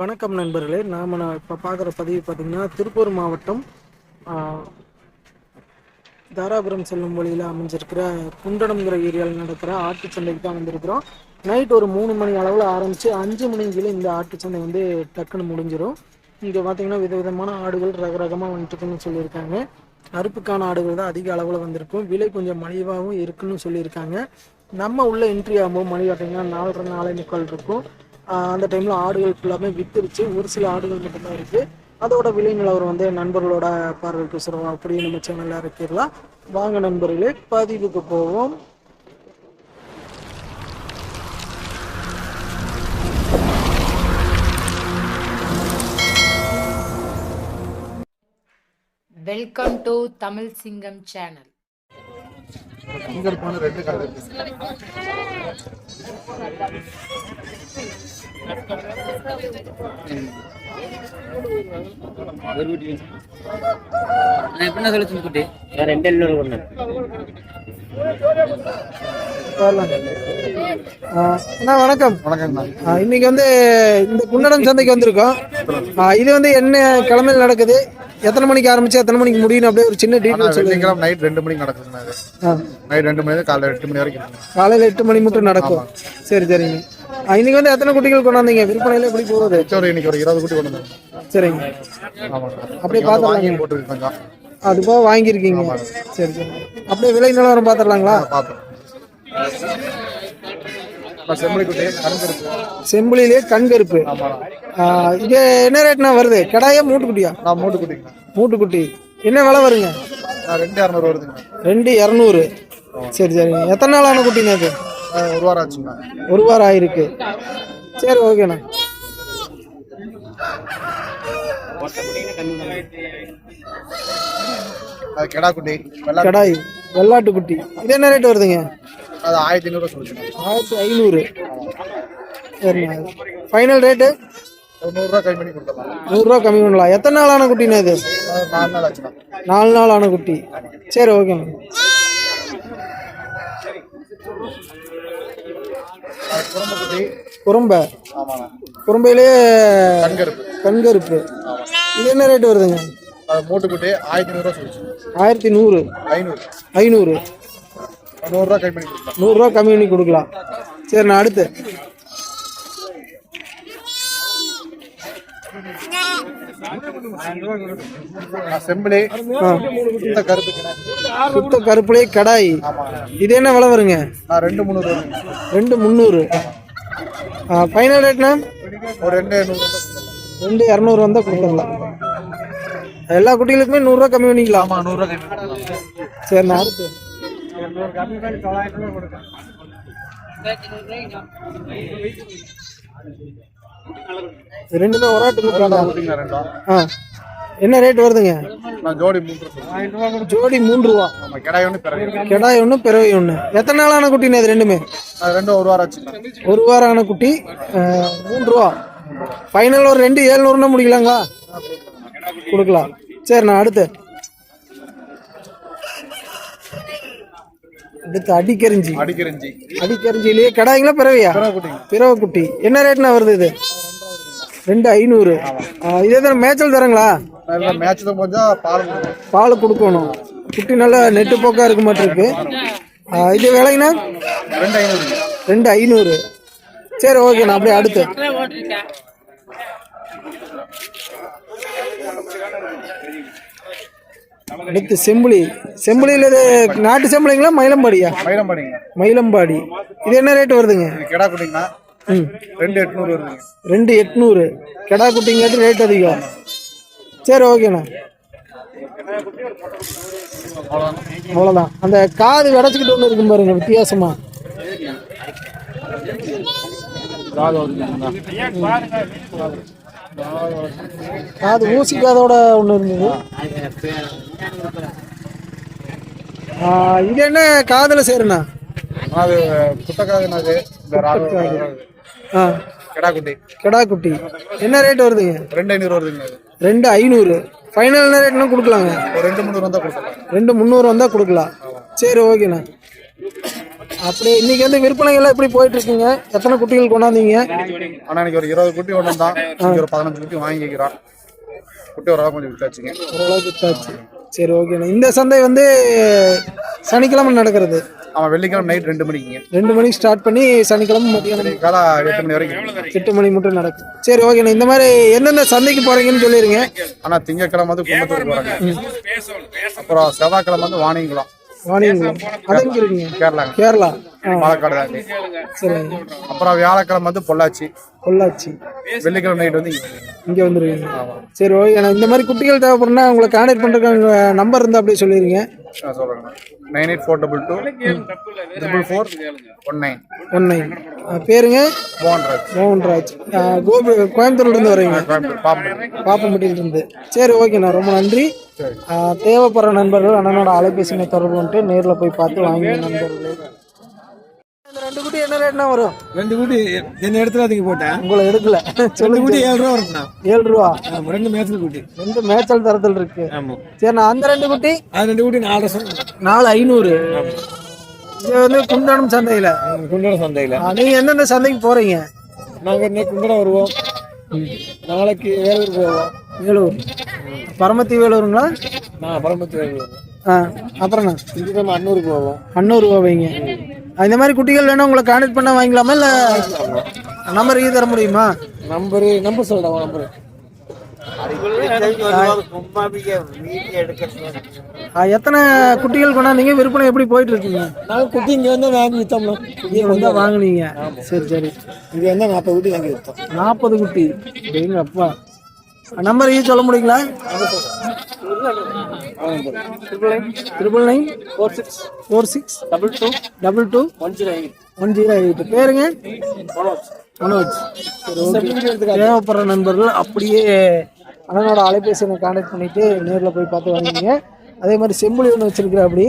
வணக்கம் நண்பர்களே. நாம் நான் இப்போ பார்க்குற பதிவு பார்த்திங்கன்னா திருப்பூர் மாவட்டம் தாராபுரம் செல்லும் வழியில் அமைஞ்சிருக்கிற குண்டடம்ங்கிற ஏரியாவில் நடக்கிற ஆட்டு சந்தைக்கு தான் வந்திருக்கிறோம். நைட் ஒரு மூணு மணி அளவில் ஆரம்பித்து அஞ்சு மணிக்குள்ள இந்த ஆட்டு சந்தை வந்து டக்குன்னு முடிஞ்சிடும் இங்கே பார்த்தீங்கன்னா விதவிதமான ஆடுகள் ரக ரகமாக வந்துட்டுருக்குன்னு சொல்லியிருக்காங்க. அறுப்புக்கான ஆடுகள் தான் அதிக அளவில் வந்திருக்கும். விலை கொஞ்சம் மலிவாகவும் இருக்குன்னு சொல்லியிருக்காங்க. நம்ம உள்ள என்ட்ரி ஆகும்போது மணி பார்த்தீங்கன்னா நாலரை நாலே முக்கால் இருக்கும். அந்த டைமில் ஆடுகள் ஃபுல்லாமே வித்துருச்சு. ஒரு சில ஆடுகள் மட்டும்தான் இருக்குது அதோட விலை நிலவரம் வந்து நண்பர்களோட பார்வைக்கு சொல்லுவோம் அப்படியே நம்ம சேனலில் இருக்கிறலாம் வாங்க நண்பர்களே பதிவுக்கு போவோம். வெல்கம் டு தமிழ் சிங்கம் சேனல் இங்க இருப்பான ரெண்டு கடை எப்படின்னா சொல்லு குட்டி ரெண்டு அண்ணா வணக்கம். ஆஹ் இன்னைக்கு வந்து இந்த குண்டடம் சந்தைக்கு வந்திருக்கோம். இது வந்து என்ன கிழமையில் நடக்குது? எத்தனை மணிக்கு ஆரம்பிச்சு எத்தனை மணிக்கு முடியும் அப்படியே ஒரு சின்ன டீட்டெயில் சொல்லுங்க. நைட் ரெண்டு மணிக்கு ஆ. நைட் ரெண்டு மணி காலைல எட்டு மணி வரைக்கும். காலையில் எட்டு மணி மட்டும் நடக்கும். சரி சரிங்க. இன்னைக்கு வந்து எத்தனை குட்டிகள் கொண்டாந்தீங்க? விற்பனையில எப்படி போகுது? மிச்சம் இன்னைக்கு ஒரு இருபது குட்டி கொண்டு சரிங்க. அப்படியே பார்த்துடலாங்க. வாங்கி கொஞ்சம் அது போக வாங்கியிருக்கீங்க. சரி சரி. அப்படியே விலை நிலவரம் பார்த்துடலாங்களா? பார்த்தோம் அப்புறம் செம்மொழி குட்டி கருந்திருக்கு செம்பிளிலே கண்கருப்பு இது என்ன ரேட்னா வருது? கடாயா மூட்டுக்குட்டியா? நான் மூட்டு குட்டிங்கண்ணா மூட்டுக்குட்டி. என்ன விலை வருங்க? ரெண்டு இரநூறு வருதுங்கண்ணா ரெண்டு இரநூறு. சரி சரிங்க எத்தனை நாள் ஆன குட்டிங்க அது? ஒரு வாரம் ஆச்சுங்கண்ணா ஒரு வாரம் ஆயிருக்கு. சரி ஓகேண்ணா. கெடா குட்டி கடாய் வெள்ளாட்டு குட்டி. இது என்ன ரேட் வருதுங்க? அது ஆயிரத்தி ஐநூறு சொல்லுங்க ஆயிரத்தி ஐநூறு. சரிண்ணா ஃபைனல் ரேட்டு ஒரு நூறுரூவா கம்மி பண்ணி கொடுத்துடலாம் நூறுரூவா கம்மி பண்ணலாம். எத்தனை நாள் ஆன குட்டிண்ணா இது நாலு நாள் ஆச்சுண்ணா நாலு நாள் ஆன குட்டி. சரி ஓகேண்ணா குறும்பை குறும்பையிலே கண்கருப்பு. கண்கருப்பு. இது என்ன ரேட் வருதுங்க? அது மூட்டு குட்டி ஆயிரத்தி ஐநூறுரூவா சொல்லிச்சு. ஆயிரத்தி நூறு. ஐநூறு. ஐநூறு. நூறுரூவா கம்மி பண்ணி கொடுக்கலாம். நூறுரூவா கம்மி பண்ணி கொடுக்கலாம். அடுத்து. நான் செம்பிளி ஆ. சுத்த கருப்புலே கடாய். இது என்ன விலை வருங்க? நான் ரெண்டு முந்நூறு. ரெண்டு முந்நூறு. ஃபைனல் ரேட்னா ஒரு ரெண்டு ரெண்டு இரநூறு வந்தால் கொடுத்துடலாம். எல்லா குட்டிகளுக்குமே நூறுரூவா கம்மி பண்ணிக்கலாம். ஆமாம் நூறுரூவா கம்மி பண்ணலாம் சரிண்ணா அடுத்து. ரெண்டுமே கொடுத்தீங்களா ரெண்டும் ஆ. என்ன ரேட் வருதுங்க? நான் ஜோடி மூன்று சொல்லுவேன் ஜோடி மூன்று ரூபா. கிடாய் ஒன்று பிறவை ஒன்று எத்தனை நாள் ஆன குட்டிண்ணே இது ரெண்டுமே? அது ரெண்டும் ஒரு வாரம் ஆச்சு ஒரு வாரம் ஆன குட்டி மூன்று ரூபா. ஃபைனல் ஒரு ரெண்டு ஏழ்நூறுனா முடிக்கலாங்களா? கொடுக்கலாம். சரிண்ணா அடுத்து. அடுத்து அடிக்கரிஞ்சி அடிக்கிறஞ்சி. அடிக்கரிஞ்சிலேயே கடாய்ங்களா பிறவையா? பிறவை குட்டி என்ன ரேட்னா வருது இது? ரெண்டு ஐநூறு. இதே தானே மேய்ச்சல் தரங்களா? தான் கொஞ்சம் பால். பால் கொடுக்கணும். குட்டி நல்லா நெட்டு போக்கா இருக்க மாட்டிருக்கு. இது விலைங்கண்ணா? ரெண்டு ஐநூறு. ரெண்டு ஐநூறு. சரி ஓகேண்ணா அப்படியே அடுத்து. அடுத்து செம்புளி செம்புளியில் இது நாட்டு செம்புளிங்களா மயிலம்பாடியா? மயிலம் பண்ணிங்க மயிலம்பாடி. இது என்ன ரேட் வருதுங்க? இது கிடா குட்டிங்கன்னா ம். ரெண்டு எட்நூறு வருதுங்க. ரெண்டு எட்நூறு. கெடா குட்டிங்காட்டி ரேட் அதிகம். சரி ஓகேண்ணா. அவ்வளோதான். அந்த காது விடச்சிக்கிட்டு ஒன்று இருக்கும் பாருங்க வித்தியாசமா. காது ஊசி காதோட ஒன்று இருந்தது. இது என்ன காதுல சேருண்ணா? அது இந்த ராகு ஆ கிடா குட்டி கெடா குட்டி என்ன ரேட் வருதுங்க? ரெண்டு ஐநூறு வருதுங்க. அது ரெண்டு ஐநூறு. ஃபைனல் என்ன ரேட்னா கொடுக்கலாங்க? ஒரு ரெண்டு முந்நூறு வந்தால் கொடுத்துடலாம் ரெண்டு முந்நூறு வந்தால் கொடுக்கலாம். சரி ஓகேண்ணா. அப்படியே இன்னைக்கு வந்து விற்பனைகள்லாம் எப்படி போயிட்டு இருக்குங்க எத்தனை குட்டிகள் கொண்டாந்தீங்க? ஆனா இன்னைக்கு ஒரு இருபது குட்டி ஒன்று தான் ஒரு பதினஞ்சு குட்டி வாங்கிக்கிறோம் குட்டி ஒரு கொஞ்சம் விட்டாச்சுங்க ஓரளவுக்கு வித்தாச்சு. சரி ஓகேண்ணா இந்த சந்தை வந்து சனிக்கிழமை நடக்கிறது. அவன் வெள்ளிக்கிழமை நைட் ரெண்டு மணிக்குங்க. ரெண்டு மணிக்கு ஸ்டார்ட் பண்ணி சனிக்கிழமை மத்தியானம். காலை எட்டு மணி வரைக்கும் எட்டு மணி மட்டும் நடக்கும். சரி ஓகேண்ணா இந்த மாதிரி எந்தெந்த சந்தைக்கு போறீங்கன்னு சொல்லிடுங்க ஆனா திங்கக்கிழமை வந்து கும்பத்தூர் போறாங்க. அப்புறம் செவ்வாய்க்கிழமை வந்து வாணியங்குளம். வாணியங்குளம் அது எங்க இருக்கீங்க கேரளா. ஆ. பாலக்காடு சரி. அப்புறம் வியாழக்கிழமை வந்து பொள்ளாச்சி. பொள்ளாச்சி. வெள்ளிக்கிழமை நைட் வந்து இங்க. வந்துருக்கீங்க சரி ஓகேண்ணா இந்த மாதிரி குட்டிகள் தேவைப்படுனா உங்களை கான்டாக்ட் பண்ணுறதுக்கு நம்பர் இருந்தால் அப்படியே சொல்லிடுங்க. நான் சொல்றேங்க nine eight four double two triple four one nine. One nine. பேருங்க? மோகன்ராஜ். மோகன்ராஜ். கோபி கோயம்புத்தூர்லேருந்து வரீங்க? பாப்பம்பட்டியிலிருந்து. சரி ஓகேண்ணா ரொம்ப நன்றி. தேவைப்படுற நண்பர்கள் அண்ணனோட அலைபேசியை தொடர்பு பண்ணிட்டு நேரில் போய் பார்த்து வாங்க நண்பர்களே. ரெண்டு குட்டி என்ன ரேட்னா வரும்? ரெண்டு கூட்டி என்ன இடத்துல அதுக்கு போட்டேன். உங்களை எடுக்கல. ரெண்டு கூட்டி ஏழு ரூபா ஏழு ரூபா? ரெண்டு மேய்ச்சல் கூட்டி. ரெண்டு மேய்ச்சல் தரத்தில் இருக்கு. ஆமா. சரிண்ணா அந்த ரெண்டு குட்டி அது ரெண்டு கூட்டி சொன்னேன் நாலு ஐநூறு. இது வந்து குண்டனம் சந்தையில். குண்டட சந்தையில. நீங்க எந்தெந்த சந்தைக்கு போறீங்க? நாங்க இன்னைக்கு குண்டடம் வருவோம். நாளைக்கு வேலூர் போவோம். வேலூர். பரமத்தி வேலூருங்களா நான் பரமத்தி வேலூர் ஆ அப்புறம்ண்ணா திங்கக்கிழமை அன்னூர் போவோம். அன்னூறு ரூபாய்ங்க இந்த மாதிரி குட்டிகள் வேணா உங்களை கான்டாக்ட் பண்ண வாங்கிக்கலாமா இல்லை நம்பர் இது தர முடியுமா? நம்பரு நம்பர் சொல்றேன் நம்பரு எத்தனை குட்டிகள் கொண்டாந்தீங்க? விற்பனை எப்படி போயிட்டு இருக்கீங்க நாங்க குட்டி இங்க வந்து வாங்கி வித்தோம்னா இங்கே வந்து வாங்குனீங்க. சரி சரி. இங்க வந்து நாற்பது குட்டி வாங்கி வித்தோம். நாற்பது குட்டி. எங்க அப்பா. நம்பர் இது சொல்ல முடியுங்களா triple nine four six four six double two double two one zero eight one zero eight பேருங்க? மனோஜ் okay. தேவைப்படுற நண்பர்கள் அப்படியே அண்ணனோட அலைபேசியை கான்டாக்ட் பண்ணிட்டு நேரில் போய் பார்த்து வாங்கிங்க அதே மாதிரி செம்புலி ஒன்று வச்சிருக்கிற அப்படி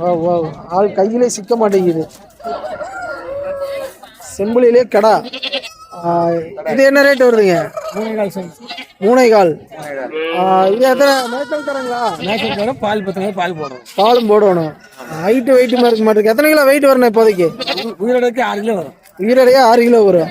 வா வா. ஆள் கையிலே சிக்க மாட்டேங்குது. செம்புலியிலே கடா. இது என்ன ரேட் வருதுங்க? மூணு கால். இது எத்தனை? மேய்ச்சல் தரங்களா மேய்ச்சல் போட பால் பத்து பால் போடுறோம் பாலும் போடணும். ஹைட்டு வெயிட்டு மாதிரி இருக்க. மாட்டேங்குது எத்தனை கிலோ வெயிட் வரணும் இப்போதைக்கு? உயிரோடக்கு ஆறு கிலோ வரும். உயிரடையா ஆறு கிலோ வரும்.